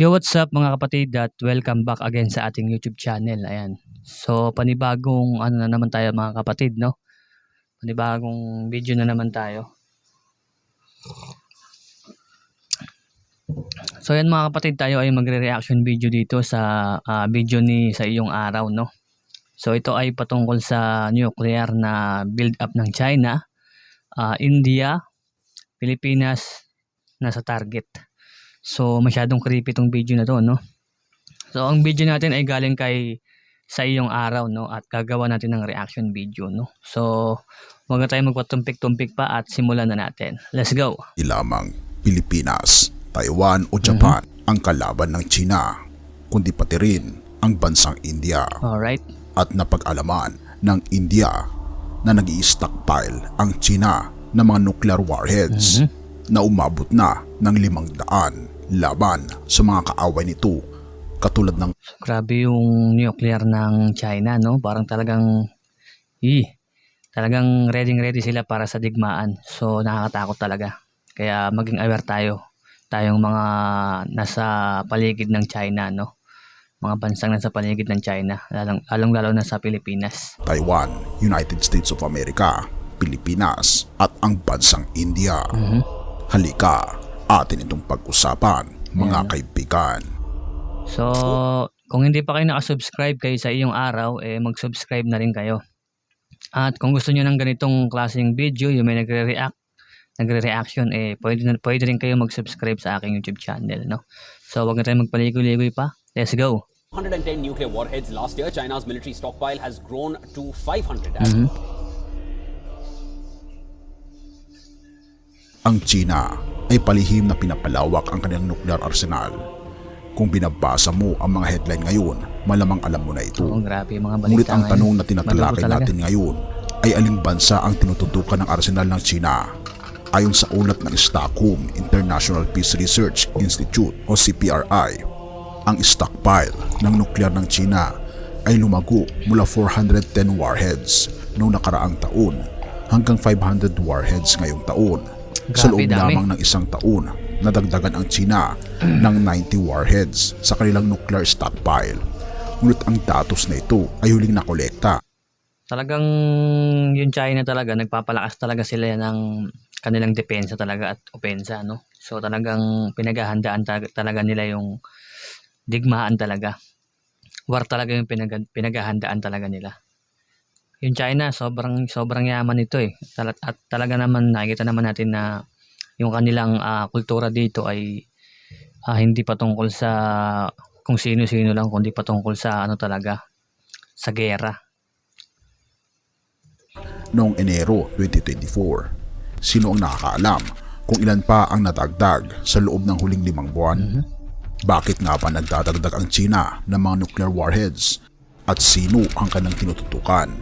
Yo, what's up mga kapatid at welcome back again sa ating YouTube channel. Ayan. So, panibagong ano na naman tayo mga kapatid, no? Panibagong video na naman tayo. So, yan mga kapatid, tayo ay magre-reaction video dito sa ah, video ni sa iyong araw, no? So, ito ay patungkol sa nuclear na build up ng China, ah, India, Pilipinas, nasa target. So, masyadong creepy tong video na to, no? So, ang video natin ay galing kay sa iyong araw, no? At gagawa natin ng reaction video, no? So, huwag na tayo magpatumpik-tumpik pa at simulan na natin. Let's go! Di lamang Pilipinas, Taiwan o Japan ang kalaban ng China, kundi pati rin ang bansang India Alright? at napag-alaman ng India na nag stockpile ang China ng mga nuclear warheads na umabot na ng limang daan laban sa mga kaaway nito katulad ng grabe yung nuclear ng China, no? Parang talagang, i talagang ready-ready sila para sa digmaan. So, nakakatakot talaga. Kaya maging aware tayo. Tayong mga nasa paligid ng China, no? Mga bansang nasa paligid ng China, lalong, lalong-lalo na sa Pilipinas. Taiwan, United States of America, Pilipinas at ang bansang India. Halika, atin itong pag-usapan mga kaibigan. So, kung hindi pa kayo nakasubscribe kayo sa iyong araw, eh mag-subscribe na rin kayo. At kung gusto nyo ng ganitong klaseng video, yung may nagre-react, nagre-reaction, eh pwede, na, pwede rin kayo mag-subscribe sa aking YouTube channel, no? So, wag na tayo magpaligoy-ligoy pa. Let's go! 110 nuclear warheads last year, China's military stockpile has grown to 500. as Ang China ay palihim na pinapalawak ang kanilang nuclear arsenal. Kung binabasa mo ang mga headline ngayon, malamang alam mo na ito. Oo, grabe mga Ngunit ang tanong na tinatalakay natin ngayon ay aling bansa ang tinututukan ng arsenal ng China. Ayon sa ulat ng Stockholm International Peace Research Institute o CPRI, ang stockpile ng nuklear ng China ay lumago mula 410 warheads noong nakaraang taon hanggang 500 warheads ngayong taon. Sa Grabe, loob dami. lamang ng isang taon, nadagdagan ang China ng 90 warheads sa kanilang nuclear stockpile. Ngunit ang datos na ito ay huling nakolekta Talagang yung China talaga, nagpapalakas talaga sila ng kanilang depensa talaga at opensa, no? So talagang pinaghahandaan ta- talaga nila yung digmaan talaga. War talaga yung pinag pinaghahandaan talaga nila. Yung China, sobrang sobrang yaman nito eh. Tal- At talaga naman nakikita naman natin na yung kanilang ah, kultura dito ay ah, hindi patungkol sa kung sino-sino lang kundi patungkol sa ano talaga sa gera. noong Enero 2024. Sino ang nakakaalam kung ilan pa ang nadagdag sa loob ng huling limang buwan? Bakit nga ba nagdadagdag ang China ng mga nuclear warheads? At sino ang kanilang tinututukan?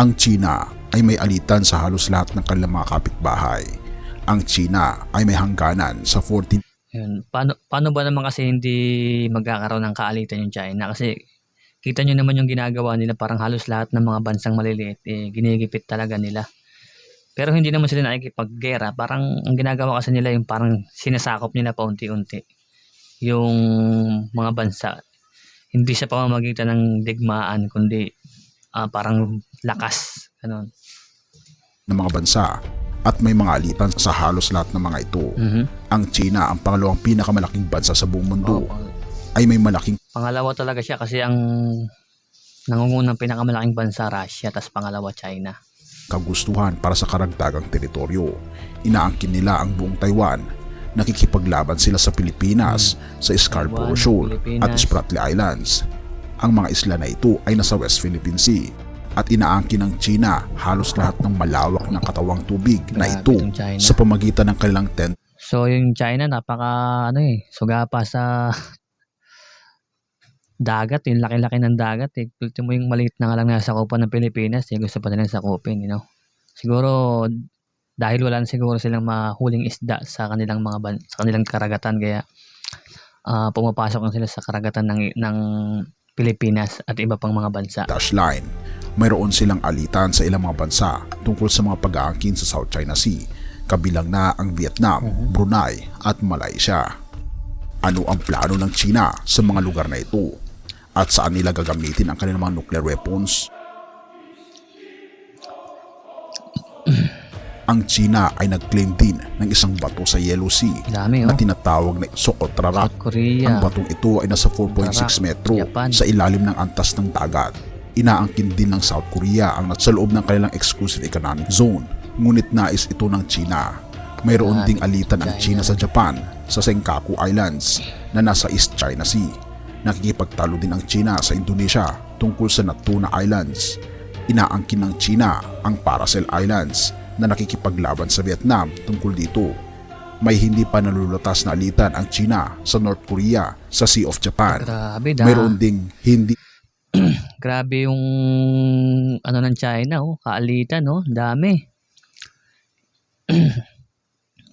Ang China ay may alitan sa halos lahat ng kanilang mga kapitbahay. Ang China ay may hangganan sa 14 Yun. Paano, paano ba naman kasi hindi magkakaroon ng kaalitan yung China? Kasi kita nyo naman yung ginagawa nila parang halos lahat ng mga bansang maliliit eh, ginigipit talaga nila. Pero hindi naman sila nakikipaggera. Parang ang ginagawa kasi nila yung parang sinasakop nila paunti-unti yung mga bansa. Hindi sa pamamagitan ng digmaan kundi ah, parang lakas. Ganun. ng mga bansa at may mga alitan sa halos lahat ng mga ito. Mhm. Ang China ang pangalawang pinakamalaking bansa sa buong mundo Oo, ay may malaking Pangalawa talaga siya kasi ang nangungunang pinakamalaking bansa Russia tapos pangalawa China. kagustuhan para sa karagdagang teritoryo. Inaangkin nila ang buong Taiwan. Nakikipaglaban sila sa Pilipinas sa Taiwan, Scarborough Shoal Pilipinas. at Spratly Islands. Ang mga isla na ito ay nasa West Philippine Sea at inaangkin ng China halos lahat ng malawak na katawang tubig na ito sa pamagitan ng kanilang tent So yung China napaka ano eh, suga pa sa dagat, yung laki-laki ng dagat eh. Ultimo yung maliit na nga lang nasa kupan ng Pilipinas, eh, gusto pa nilang sakupin, you know. Siguro dahil wala siguro silang mahuling isda sa kanilang mga ban- sa kanilang karagatan kaya ah, pumapasok na sila sa karagatan ng ng Pilipinas at iba pang mga bansa. dash line. Mayroon silang alitan sa ilang mga bansa tungkol sa mga pag-aangkin sa South China Sea, kabilang na ang Vietnam, Brunei at Malaysia. Ano ang plano ng China sa mga lugar na ito? At saan nila gagamitin ang kanilang mga nuclear weapons? Ang China ay nag-claim din ng isang bato sa Yellow Sea Dami, na oh. tinatawag na Socotra Rock. South Korea. Ang batong ito ay nasa 4.6 Tarak, metro Japan. sa ilalim ng antas ng dagat. Inaangkin din ng South Korea ang nasa loob ng kanilang exclusive economic zone. Ngunit nais ito ng China. Mayroon ding alitan ang. China sa Japan sa Senkaku Islands na nasa East China Sea. Nakikipagtalo din ang China sa Indonesia tungkol sa Natuna Islands. Inaangkin ng China ang Paracel Islands na nakikipaglaban sa Vietnam tungkol dito may hindi pa nalulutas na alitan ang China sa North Korea sa Sea of Japan. Grabe, da. Mayroon ding hindi Grabe yung ano ng China, oh. Kaalitan, no? Dami.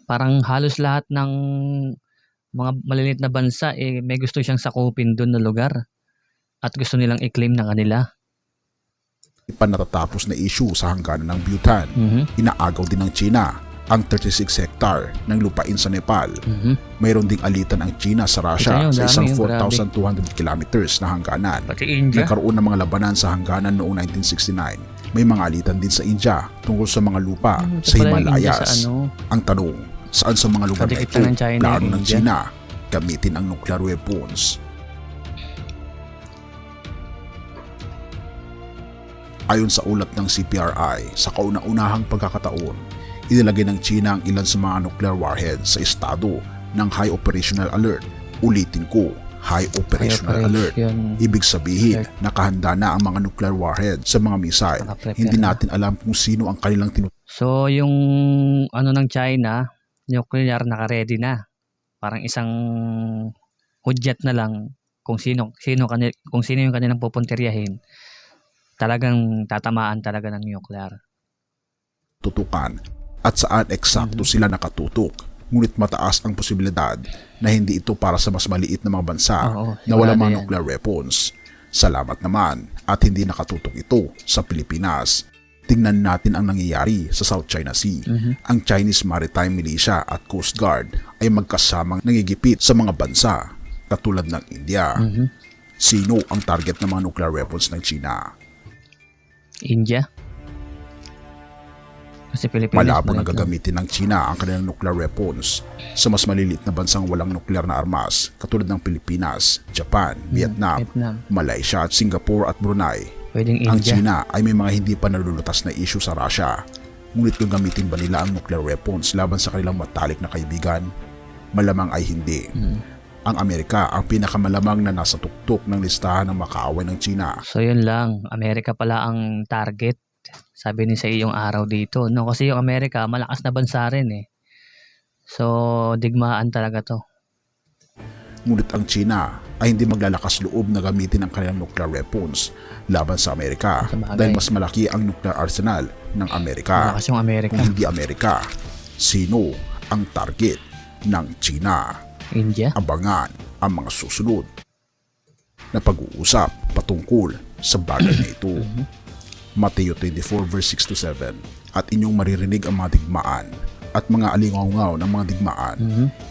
Parang halos lahat ng mga maliliit na bansa, eh, may gusto siyang sakupin doon na lugar. At gusto nilang i-claim na kanila. Pa natatapos na issue sa hangganan ng Bhutan. Mhm. Inaagaw din ng China ang 36 hectare ng lupain sa Nepal. Mhm. Mayroon ding alitan ang China sa Russia yun, sa isang dami yun, 4,200 kilometers na hangganan. Nagkaroon ng mga labanan sa hangganan noong 1969. May mga alitan din sa India tungkol sa mga lupa ito sa Himalayas. Sa ano, Ang tanong, saan sa mga lugar na ito lang ng China plano ng. China gamitin ang nuclear weapons? Ayon sa ulat ng CPRI, sa kauna-unahang pagkakataon, inilagay ng China ang ilan sa mga nuclear warheads sa estado ng High Operational Alert. Ulitin ko, High Operational Alert. operation. Ibig sabihin, nakahanda na ang mga nuclear warhead sa mga missile. Hindi na. natin alam kung sino ang kanilang tinutulungan So, yung ano ng China, nuclear naka-ready na. Parang isang hudyat na lang kung sino sino kung sino yung kanilang pupuntiryahin. Talagang tatamaan talaga ng nuclear. tutukan at saan eksakto sila nakatutok. Ngunit mataas ang posibilidad na hindi ito para sa mas maliit na mga bansa Oo, na wala mga nuclear weapons. Salamat naman at hindi nakatutok ito sa Pilipinas. Tingnan natin ang nangyayari sa South China Sea. Ang Chinese Maritime Militia at Coast Guard ay magkasamang nangigipit sa mga bansa katulad ng India. Sino ang target ng mga nuclear weapons ng China? India. Kasi Pilipinas Malabo na gagamitin ng China ang kanilang nuclear weapons sa mas maliliit na bansang walang nuclear na armas katulad ng Pilipinas, Japan, Vietnam, Hmm, Vietnam. Malaysia at Singapore at Brunei. Pwedeng Ang India. China ay may mga hindi pa nalulutas na issue sa Russia. Ngunit gagamitin ba nila ang nuclear weapons laban sa kanilang matalik na kaibigan? Malamang ay hindi. Hmm. Ang Amerika ang pinakamalamang na nasa tuktok ng listahan ng makaaway ng China. So yun lang, Amerika pala ang target. Sabi ni sa iyong araw dito. No, kasi yung Amerika, malakas na bansa rin eh. So, digmaan talaga to. Ngunit ang China ay hindi maglalakas loob na gamitin ang kanilang nuclear weapons laban sa Amerika dahil mas malaki ang nuclear arsenal ng Amerika. Malakas yung Amerika. Kung hindi Amerika, sino ang target ng China? India. Abangan ang mga susunod na pag-uusap patungkol sa bagay na ito. Mateo 24 verse 6 to 7 At inyong maririnig ang mga digmaan at mga alingaw ng mga digmaan.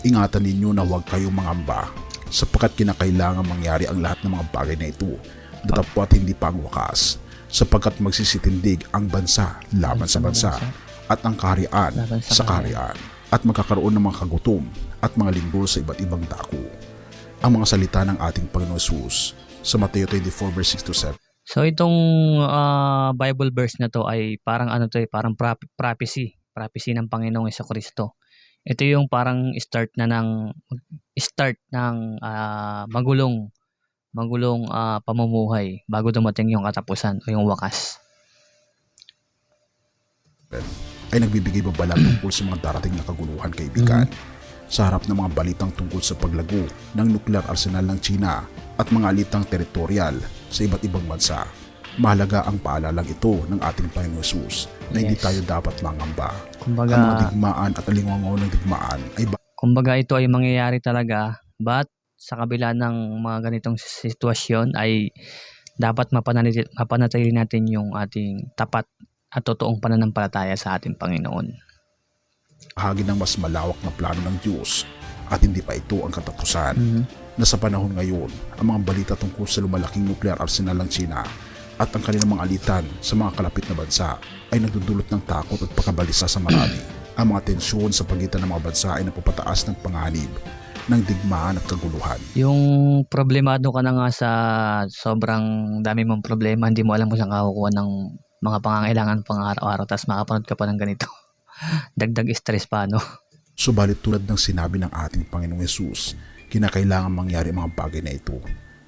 Ingatan ninyo na huwag kayong mangamba sapagkat kinakailangan mangyari ang lahat ng mga bagay na ito datapwat hindi pa ang wakas sapagkat magsisitindig ang bansa laban sa bansa at ang kaharian sa kaharian at magkakaroon ng mga kagutom at mga linggol sa iba't ibang dako. Ang mga salita ng ating Panginoon Jesus sa Mateo 24 verse 6 to 7. So itong ah, Bible verse na to ay parang ano to eh, parang prop- prophecy, prophecy ng Panginoong Kristo. Ito yung parang start na ng start ng ah, magulong magulong ah, pamumuhay bago dumating yung katapusan o yung wakas. ay nagbibigay babala tungkol sa mga darating na kaguluhan kaibigan. Sa harap ng mga balitang tungkol sa paglago ng nuclear arsenal ng China at mga alitang teritorial sa iba't ibang bansa, mahalaga ang paalalang ito ng ating Panginoon Jesus na hindi Yes. tayo dapat mangamba. Kumbaga, Ang mga digmaan at alingaw ng digmaan ay kumbaga ito ay mangyayari talaga but sa kabila ng mga ganitong sitwasyon ay dapat mapanatili natin yung ating tapat at totoong pananampalataya sa ating Panginoon. Bahagi ng mas malawak na plano ng Diyos at hindi pa ito ang katapusan. Mhm. Na sa panahon ngayon, ang mga balita tungkol sa lumalaking nuclear arsenal ng China at ang kanilang mga alitan sa mga kalapit na bansa ay nagdudulot ng takot at pagkabalisa sa marami. Ang mga tensyon sa pagitan ng mga bansa ay napapataas ng panganib ng digmaan at kaguluhan. Yung problemado ka na nga sa sobrang dami mong problema, hindi mo alam kung saan ka kukuha ng mga pangangailangan pang araw-araw, tapos makapanood ka pa ng ganito. Dagdag stress pa, no? Subalit tulad ng sinabi ng ating Panginoong Yesus, kinakailangan mangyari ang mga bagay na ito.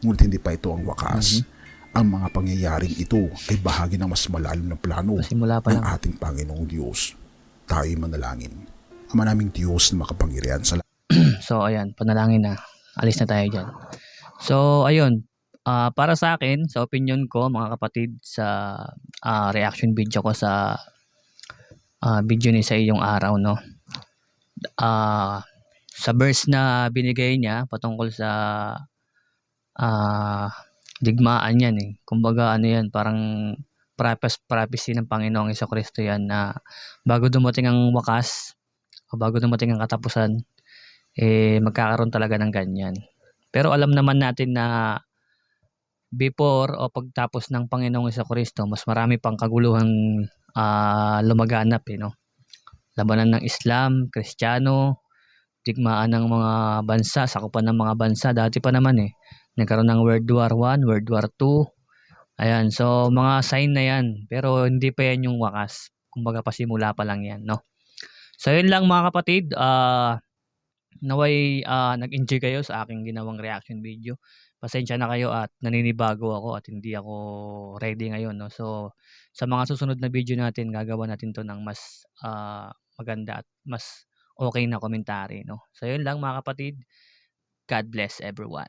Ngunit hindi pa ito ang wakas. Ang mga pangyayaring ito ay bahagi ng mas malalim na plano Simula pa ng lang. ating Panginoong Diyos. Tayo'y manalangin. Ama naming Diyos na makapangyarihan sa So, ayan, panalangin na. Alis na tayo dyan. So, ayun. Ah, para sa akin, sa opinion ko, mga kapatid, sa ah, reaction video ko sa ah, video ni sa iyong araw, no? Ah, sa verse na binigay niya patungkol sa ah, digmaan yan eh. Kumbaga ano yan, parang prophecy ng Panginoong Iso Kristo yan na bago dumating ang wakas o bago dumating ang katapusan, eh magkakaroon talaga ng ganyan. Pero alam naman natin na before o pagtapos ng Panginoong Isa Kristo, mas marami pang kaguluhan ah, lumaganap eh, no? Labanan ng Islam, Kristiyano, digmaan ng mga bansa, sakupan ng mga bansa. Dati pa naman eh, nagkaroon ng World War I, World War II. Ayan, so mga sign na yan. Pero hindi pa yan yung wakas. Kumbaga pasimula pa lang yan, no? So yun lang mga kapatid, ah naway ah, nag-enjoy kayo sa aking ginawang reaction video. Pasensya na kayo at naninibago ako at hindi ako ready ngayon. No? So, sa mga susunod na video natin, gagawa natin to ng mas ah, maganda at mas okay na komentary. No? So, yun lang mga kapatid. God bless everyone.